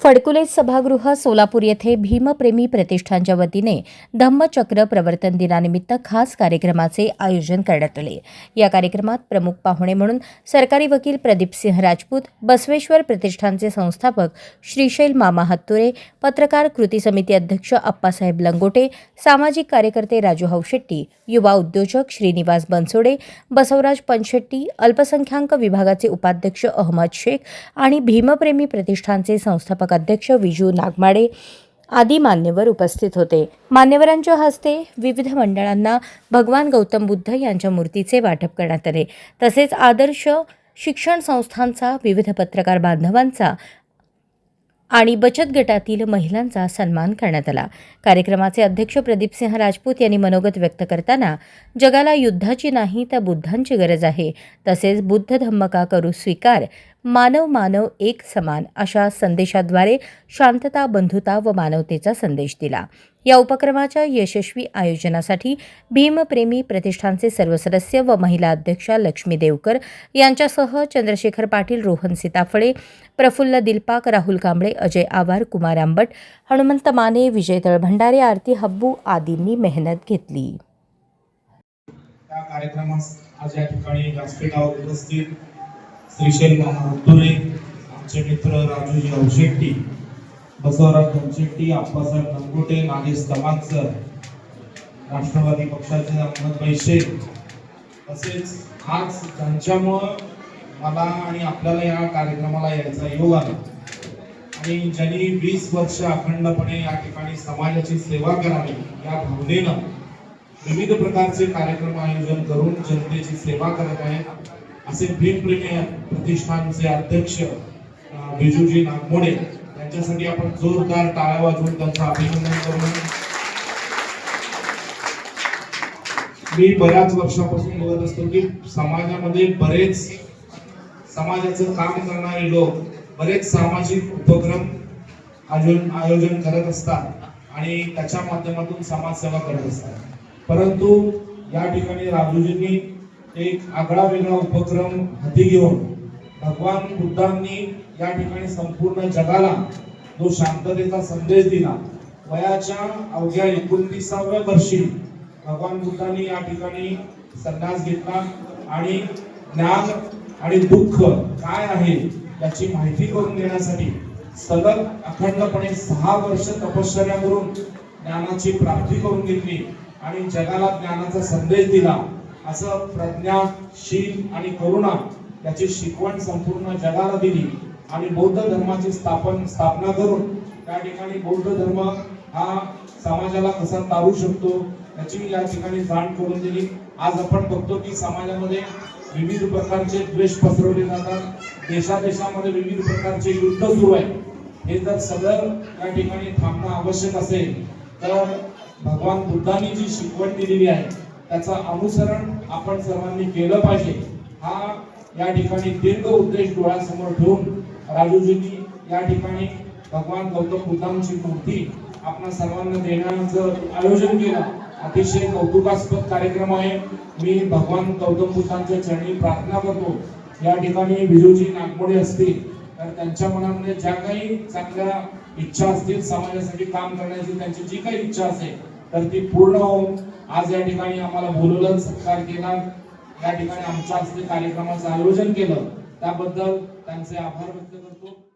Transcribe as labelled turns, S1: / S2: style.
S1: फडकुले सभागृह सोलापूर येथे भीमप्रेमी प्रतिष्ठानच्या वतीने धम्मचक्र प्रवर्तन दिनानिमित्त खास कार्यक्रमाचे आयोजन करण्यात आले. या कार्यक्रमात प्रमुख पाहुणे म्हणून सरकारी वकील प्रदीपसिंह राजपूत बसवेश्वर प्रतिष्ठानचे संस्थापक श्रीशैल मामा हत्तुरे पत्रकार कृती समिती अध्यक्ष अप्पासाहेब लंगोटे सामाजिक कार्यकर्ते राजू हौशेट्टी युवा उद्योजक श्रीनिवास बनसोडे बसवराज पंचशेट्टी अल्पसंख्याक विभागाचे उपाध्यक्ष अहमद शेख आणि भीमप्रेमी प्रतिष्ठानचे संस्थापक अध्यक्ष विजू नागमाडे आदी मान्यवर उपस्थित होते. मान्यवरांच्या हस्ते विविध मंडळांना भगवान गौतम बुद्ध यांच्या मूर्तीचे वाटप करण्यात आले. तसेच आदर्श शिक्षण संस्थांचा विविध पत्रकार बांधवांचा आणि बचत गटातील महिलांचा सन्मान करण्यात आला. कार्यक्रमाचे अध्यक्ष प्रदीपसिंह राजपूत यांनी मनोगत व्यक्त करताना जगाला युद्धाची नाही तर बुद्धांची गरज आहे. तसेच बुद्ध धम्म का करू स्वीकार. मानव मानव एक समान अशा संदेशाद्वारे शांतता बंधुता व मानवतेचा संदेश दिला. या उपक्रमाच्या यशस्वी आयोजनासाठी भीमप्रेमी प्रतिष्ठानचे सर्व सदस्य व महिला अध्यक्षा लक्ष्मी देवकर यांच्यासह चंद्रशेखर पाटील रोहन सीताफळे प्रफुल्ल दिलपाक राहुल कांबळे अजय आवार कुमार आंबट हनुमंत माने विजय तळभंडारे आरती हब्बू आदींनी मेहनत घेतली.
S2: त्या कार्यक्रमास आज या ठिकाणी व्यासपीठावर उपस्थित श्रीशैल आमचे मित्र राजूजी औशेट्टी बसवराज धनशेट्टी आप्पासाहेब नंगोटे नागेश तमाग सर राष्ट्रवादी पक्षाचे अहमदभाई शेख. तसेच आज त्यांच्यामुळं मला आणि आपल्याला या कार्यक्रमाला यायचा योग आला. आणि ज्यांनी वीस वर्ष अखंडपणे या ठिकाणी समाजाची सेवा करावी या भावनेनं विविध प्रकारचे कार्यक्रम आयोजन करून जनतेची सेवा करत आहेत. असे भीमप्रेमी प्रतिष्ठानचे अध्यक्ष बिजूजी नागमोडे त्यांच्यासाठी आपण जोरदार टाळ्या वाजवून त्यांचं अभिनंदन करू मी बऱ्याच वर्षापासून बघत असतो की समाजामध्ये बरेच समाजाचं काम करणारे लोक बरेच सामाजिक उपक्रम आयोजन आयोजन करत असतात आणि त्याच्या माध्यमातून समाजसेवा करत असतात. परंतु या ठिकाणी राजूजींनी एक आगळा वेगळा उपक्रम हाती घेऊन भगवान बुद्धांनी या ठिकाणी संपूर्ण जगाला जो शांततेचा संदेश दिला वयाच्या अवघ्या एकोणतीसाव्या वर्षी भगवान बुद्धांनी या ठिकाणी संन्यास घेतला आणि ज्ञान आणि दुःख काय आहे याची माहिती करून देण्यासाठी सलग अखंडपणे सहा वर्ष तपश्चर्या करून ज्ञानाची प्राप्ती करून घेतली आणि जगाला ज्ञानाचा संदेश दिला. असं प्रज्ञा शील आणि करुणा त्याची शिकवण संपूर्ण जगाला दिली. आणि बौद्ध धर्माची स्थापन स्थापना करून त्या ठिकाणी बौद्ध धर्म हा समाजाला कसा तारू शकतो याची या ठिकाणी जाण करून दिली. आज आपण बघतो की समाजामध्ये विविध प्रकारचे द्वेष पसरवले जातात. देशादेशामध्ये विविध प्रकारचे युद्ध सुरू आहे हे जर सदर या ठिकाणी थांबणं आवश्यक असेल तर भगवान बुद्धांनी जी शिकवण दिलेली आहे त्याचं अनुसरण आपण सर्वांनी केलं पाहिजे. हा या ठिकाणी दीर्घ उद्देश डोळ्यासमोर ठेवून राजूजींनी या ठिकाणी भगवान गौतम बुद्धांची मूर्ती आपणा सर्वांना देण्याचं आयोजन केलं. अतिशय कौतुकास्पद कार्यक्रम आहे. मी भगवान गौतम बुद्धांच्या चरणी प्रार्थना करतो. या ठिकाणी बिजूजी नागमोडे असतील तर त्यांच्या मनामध्ये ज्या काही चांगल्या इच्छा असतील समाजासाठी काम करण्याची त्यांची जी काही इच्छा असेल तर ती पूर्ण होऊन आज या ठिकाणी आम्हाला बोलवलं सत्कार केला. या ठिकाणी आमच्या हस्ते कार्यक्रमाचं आयोजन केलं त्याबद्दल त्यांचे आभार व्यक्त करतो.